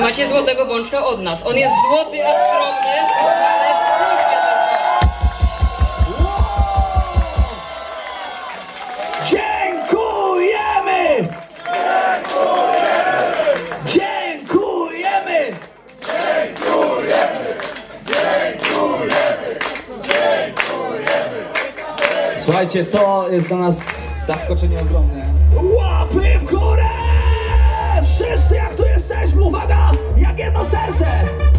Macie złotego bączka od nas. On jest złoty, a skromny, ale Dziękujemy! Dziękujemy! Słuchajcie, to jest dla nas zaskoczenie ogromne. Łapy w górę! wszyscy jak tu jesteśmy, uwaga, jak jedno serce!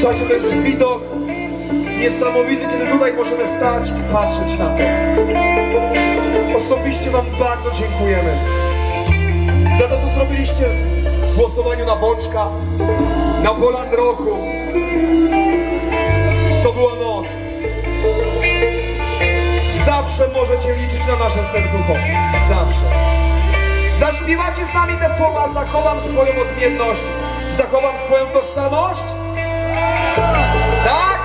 Słuchajcie, to jest widok niesamowity, kiedy tutaj możemy stać i patrzeć na to. Osobiście Wam bardzo dziękujemy za to, co zrobiliście w głosowaniu na Bączka, na Poland Roku. To była noc. Zawsze możecie liczyć na nasze serducho. Zawsze. Zaśpiewacie z nami te słowa, zachowam swoją odmienność, zachowam swoją tożsamość. Tak?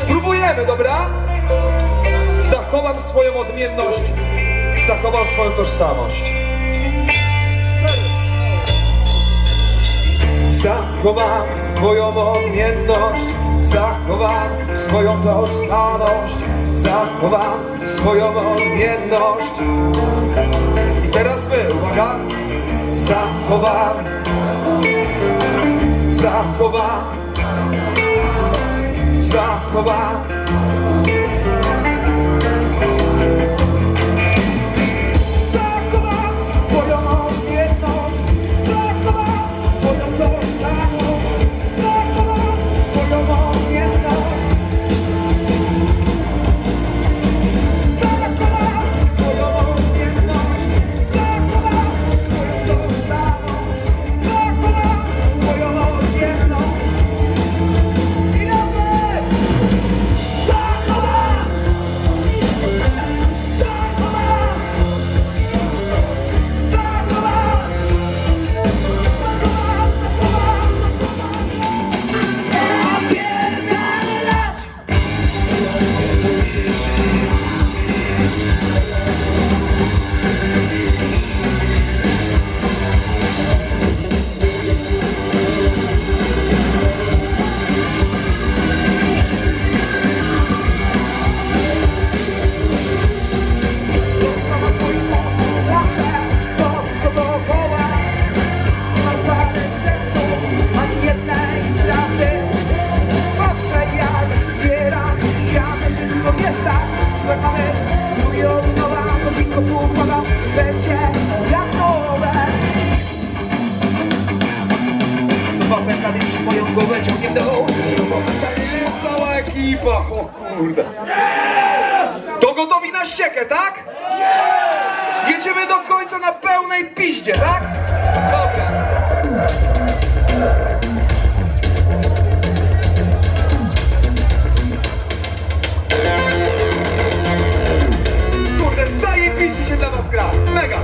Spróbujemy, dobra? Zachowam swoją odmienność, zachowam swoją tożsamość. Zachowam swoją odmienność, zachowam swoją tożsamość, zachowam swoją odmienność. I teraz wy, uwaga. Zachowam, zachowam, zachowam. Ekipa, o kurde to gotowi na ściekę, tak? Jedziemy do końca na pełnej piździe, tak? Dobra. Kurde, zajebiście się dla was gra. Mega.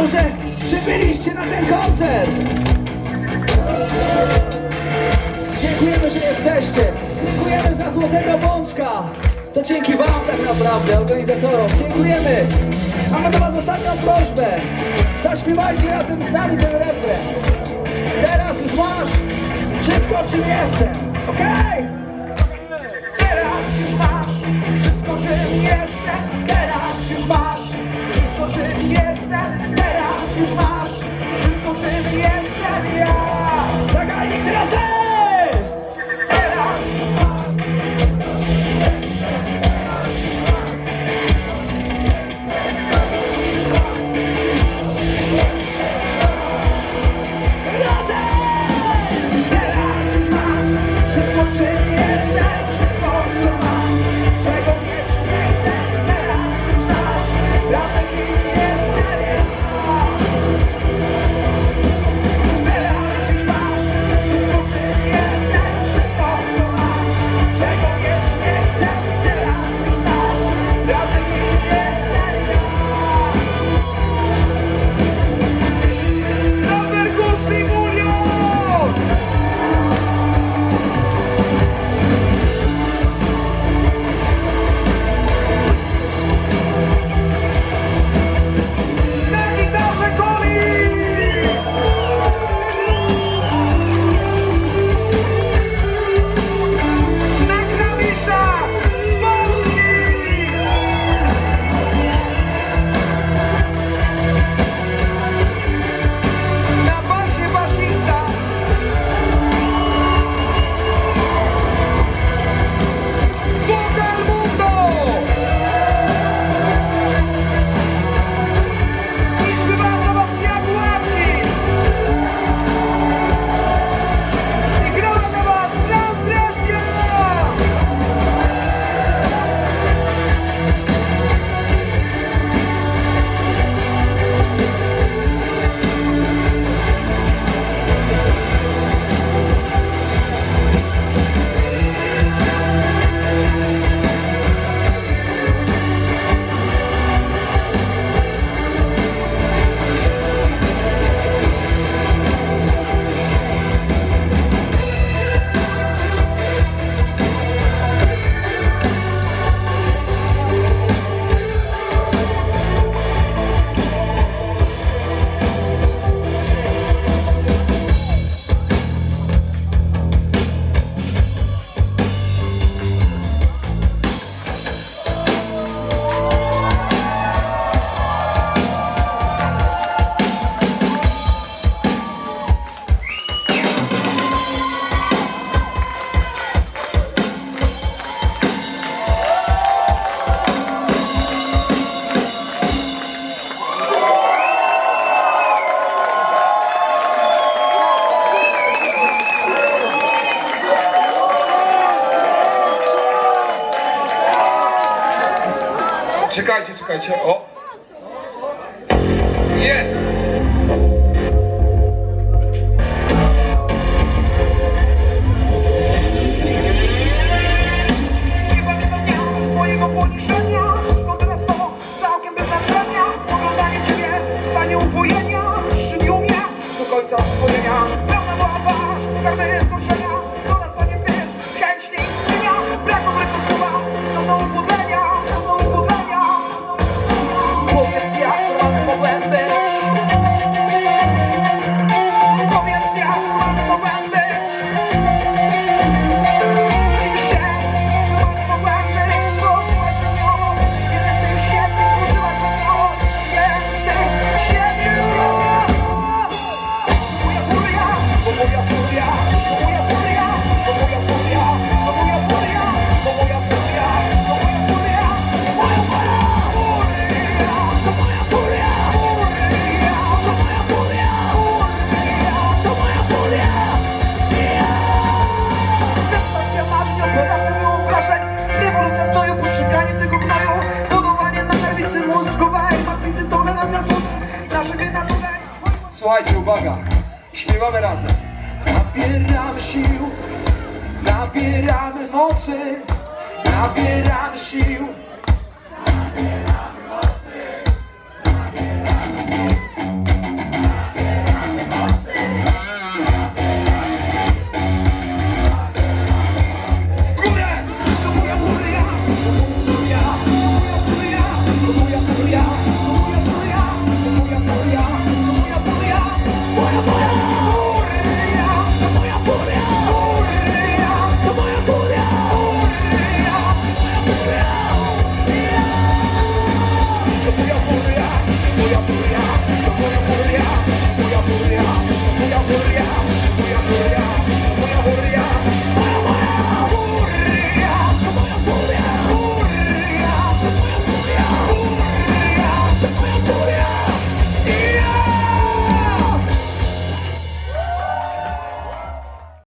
to, że przybyliście na ten koncert. Dziękujemy, że jesteście. Dziękujemy za złotego bączka. To dzięki wam tak naprawdę, organizatorom. Dziękujemy. Mamy do was ostatnią prośbę. Zaśpiewajcie razem z nami ten refren. Teraz już masz wszystko, czym jestem. Okej? Okay? Czekajcie, czekajcie. O! Jest!